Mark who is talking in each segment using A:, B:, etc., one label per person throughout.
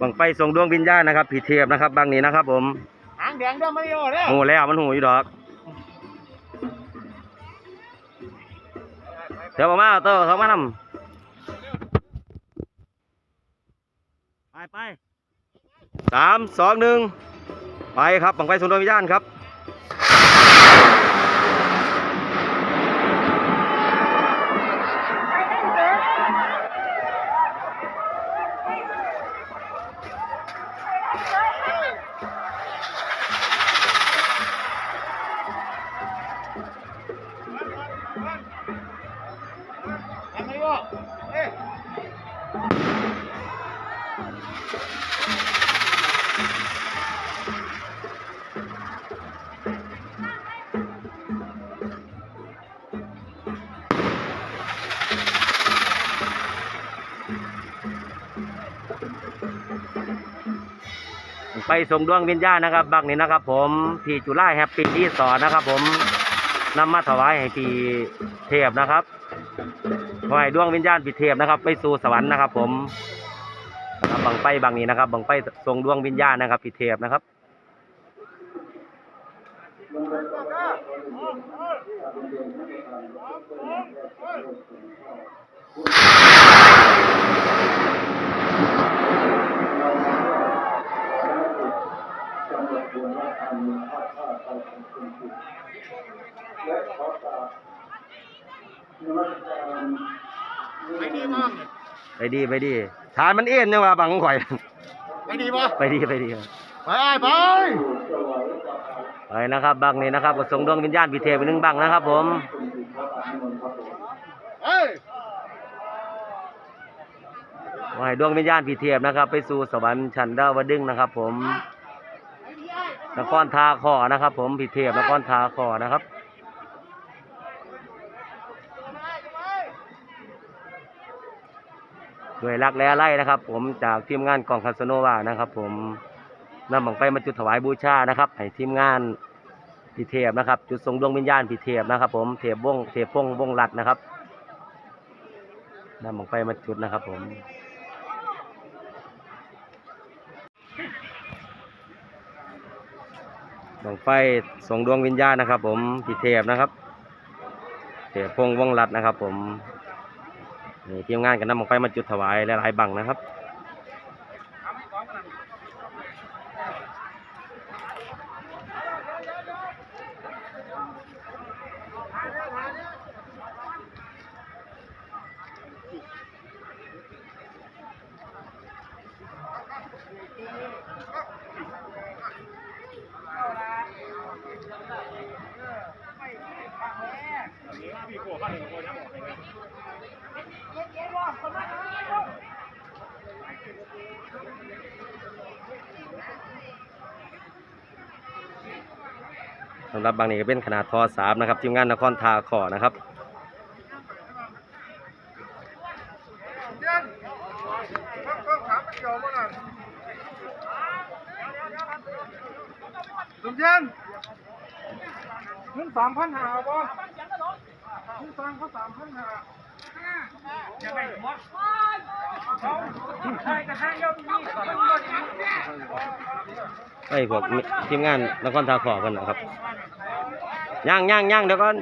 A: บังไฟส่งดวงวิญญาณนะครับผีเทียบนะครับบางนี้นะครับ ผม
B: หางแดงเด้อมาริโอเด้อ
A: หูแล้วมันหูอยู่ดอกเดี๋ยวออกมาเอาเตอร์เขามานำไปไปสามสองหนึ่งไปครับบังไฟส่งดวงวิญญาณครับ
B: Thank you.
A: ไปส่งดวงวิญญาณนะครับบักนี้นะครับ ผมพี่จุฬาแฮปปี้ที่สอนนะครับ ผมนำมาถวายให้พี่เทพนะครับขอให้ดวงวิญญาณพี่เทพนะครับ ไปสู่สวรรค์นะครับ ผมบังไปบังนี้นะครับบังไปส่งดวงวิญญาณนะครับพี่เทพนะครับ
B: ไปดีมั้ง
A: ไปดีไปดีฐานมันเอ็นยังว่าบังข่อย
B: ไปดีป่ะ
A: ไปดีไปดี
B: ไปไป
A: ไปนะครับบังนี้นะครับก็ส่งดวงวิญญาณพี่เทพไปหนึ่งบังนะครับ ผม
B: เอ้ย
A: ขอให้ดวงวิญญาณพี่เทพนะครับ ไปสู่สวรรค์ชั้นดาวดึงส์นะครับ ผม นครทาขอนะครับ ผมพี่เทพนครทาขอนะครับด้วยรักและไล่นะครับ ผมจากทีมงานกองคาสโนวานะครับ ผมนำบังไปมาจุดถวายบูชานะครับให้ทีมงานพิเทพนะครับ จุดทรงดวงวิญญาณพิเทพนะครับ ผมเทพวงเทพพงวงรัดนะครับนำบังไปมาจุดนะครับ ผม บังไฟส่งดวงวิญญาณนะครับ ผมพิเทพนะครับเทพพงวงรัดนะครับ ผมนี่ทีมงานกันนำบังไฟมาจุดถวายหลายๆบังนะครับ สำหรับบางนี้ก็เป็นขนาดทอสามนะครับทีมงานนครทาขอนะครับ
B: เดี๋ยวเพิ่มเยวมั้งน่ะสมเย็นเงินสามพันหาบ่เงินสามเขาสามพันหาจะไปหมด
A: ไอ้พวกทีมงานนครทาขอกันนะครับย่างย่างย่างเดี๋ยวก่อน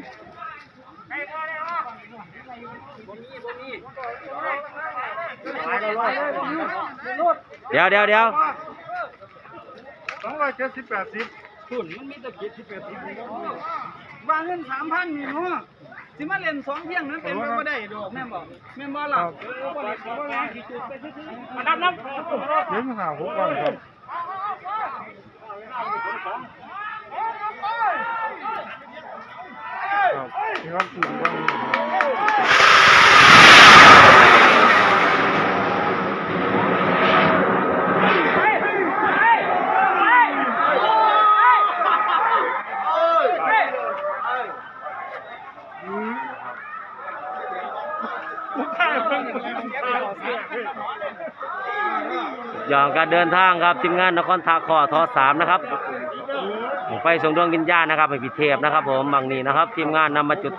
A: เดี๋ยวเดี๋ยวเดี๋ยว
B: สองร้อยเจ็ดสิบแปดสิบ
C: วางเงินสามพันนี่เนาะ สิมาเล่นสองเพียงนั้นเป็นไปบ่ได้ดอกแม่นบอกแม่นบ่ล่ะเออบ่ได้บ่ได้สิจุดไปซื่อๆมาดับน้ำ
B: เลี้ยงหาหกวันครับครับหนึ่งวันครับ
A: ย่างการเดินทางครับทีมงานนครทาขอทอสามนะครับไปส่งดวงวิญญาณนะครับให้พิเทพนะครับ ผมบางนี้นะครับ ทีมงานนำมาจุด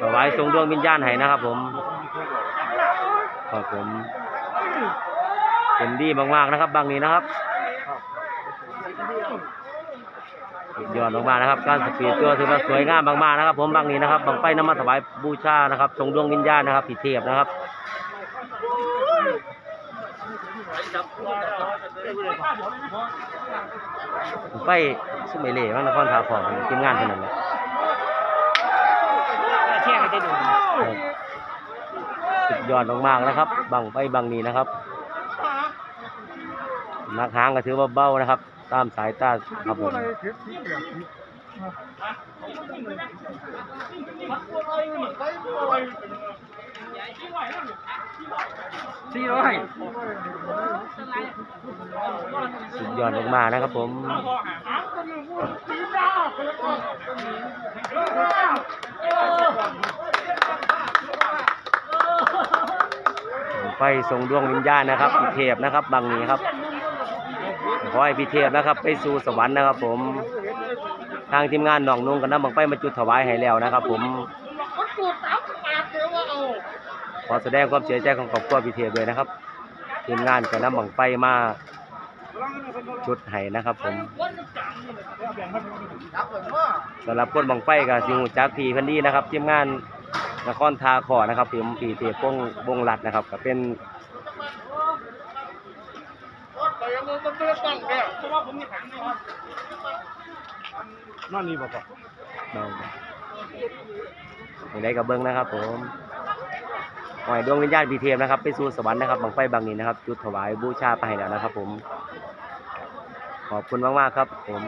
A: ถวายส่งดวงวิญญาณให้นะครับ ผมครับผมเป็นดีมากๆนะครับ บางนี้นะครับ สุดยอดมากๆนะครับ การสปีดตัวถือว่าสวยงามมากๆนะครับ ผมบางนี้นะครับบางไฟน้ำมันถวายบูชานะครับทรงดวงวิญญาณนะครับผีเทพนะครับไปสุเมเล่บ้างนครทาพรทีมงานคนนั้นแหละ
C: เที่ยงกันได้ดู
A: สุดยอดมากๆนะครับ บังไปบังนี้นะครับนักหางก็ถือว่าเบ้านะครับ ตามสายตาครับผม
B: อะไรเทปที่แปดสิบ
C: สี่ร้อย
A: สุดยอดมากๆนะครับผมไปส่งดวงวิญญาณนะครับอีเทพนะครับบังนี้ครับ อให้พี่เทพนะครับ ไปสู่สวรรค์นะครับ ผมทางทีมงานหนองนุ่งกันนะบังไปมาจุดถวายให้แล้วนะครับ ผมขอแสดงความเสียใจของครอบครัวพี่เทพเลยนะครับทีมงานก็นำบังไฟมาจุดให้นะครับ ผมสำหรับคนบังไฟก็สิหูจักพีพันดีนะครับทีมงานนครทาขอนะครับผมพี่เทพวงวงรัดนะครับก็เป็น
B: นั่นนี่บอกว่า
A: น้องอย่างไรกับเบิ้งนะครับ ผมขอให้ดวงวิญญาณพี่เทพนะครับไปสู่สวรรค์นะครับบังไฟบางนี้นะครับ จุดถวายบูชาไปให้แล้วนะครับ ผม ขอบคุณมากๆครับ ผม